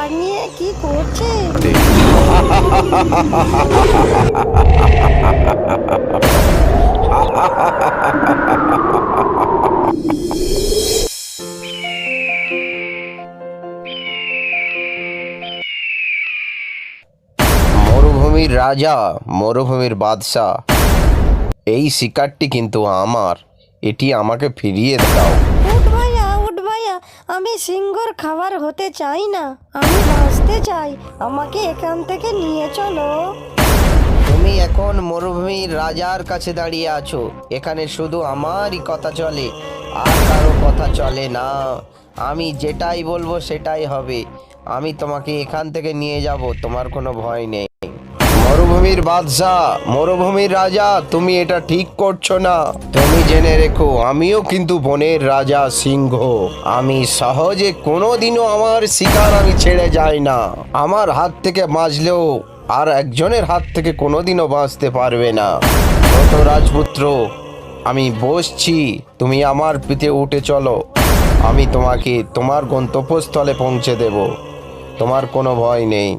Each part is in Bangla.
বানিয়ে কি করছে? মরুভূমির রাজা, মরুভূমির বাদশাহ। এই শিকারটি কিন্তু আমার। এটি আমাকে ফিরিয়ে দাও। আমি সিংহর খাবার হতে চাই না। আমি বাঁচতে চাই। আমাকে এখান থেকে নিয়ে চলো। তুমি এখন মরুভূমির রাজার কাছে দাঁড়িয়ে আছো। এখানে শুধু আমারই কথা চলে, আর কারও কথা চলে না। আমি যেটাই বলব সেটাই হবে। আমি তোমাকে এখান থেকে নিয়ে যাব, তোমার কোনো ভয় নেই। মরুভূমির বাদশাহ, মরুভূমির রাজা, তুমি এটা ঠিক করছ না। তুমি জেনে রেখো, আমিও কিন্তু বনের রাজা সিংহ। আমি সহজে কোনোদিনও আমার শিকার আমি ছেড়ে যাই না। আমার হাত থেকে বাঁচলেও আর একজনের হাত থেকে কোনোদিনও বাঁচতে পারবে না। ছোট রাজপুত্র, আমি বসছি, তুমি আমার পিঠে উঠে চলো। আমি তোমাকে তোমার গন্তব্যস্থলে পৌঁছে দেব। তোমার কোনো ভয় নেই।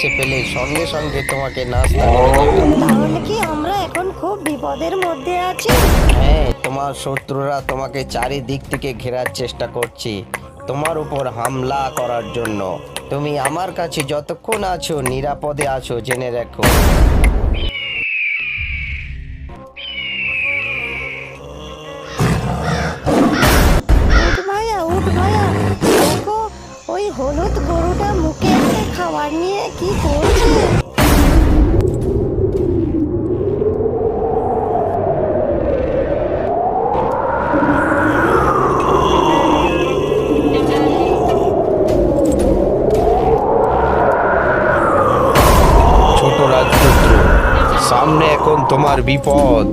কাছে পেলে সঙ্গে সঙ্গে তোমাকে নাস্তা করে দেবে। তাহলে কি আমরা এখন খুব বিপদের মধ্যে আছি? হ্যাঁ তোমার শত্রুরা তোমাকে চারিদিক থেকে ঘেরার চেষ্টা করছে তোমার উপর হামলা করার জন্য। তুমি আমার কাছে যতক্ষণ আছো নিরাপদে আছো জেনে রাখো। উঠ ভাইয়া উঠ ভাইয়া। দেখো ওই হলুদ গরুটা মুখে খাবার নিয়ে কি করছে? সামনে এখন তোমার বিপদ।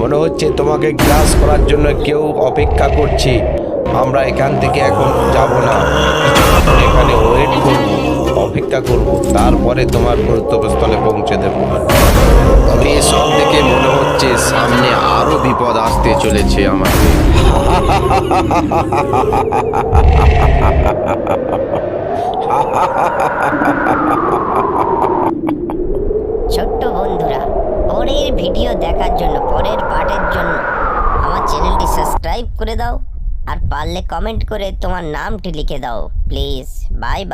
মনে হচ্ছে তোমাকে গ্রাস করার জন্য কেউ অপেক্ষা করছে। আমরা এখান থেকে এখন যাব না। এখানে ওয়েট করব। অপেক্ষা করব, তারপরে তোমার গন্তব্যস্থলে পৌঁছে দেব। তবে সব থেকে মনে হচ্ছে সামনে আরও বিপদ আসতে চলেছে আমাকে। ছোট্ট বন্ধুরা, পরের ভিডিও দেখার জন্য, পরের পার্টের জন্য আমার চ্যানেলটি সাবস্ক্রাইব করে দাও আর পারলে কমেন্ট করে তোমার নামটি লিখে দাও, প্লিজ। Bye bye.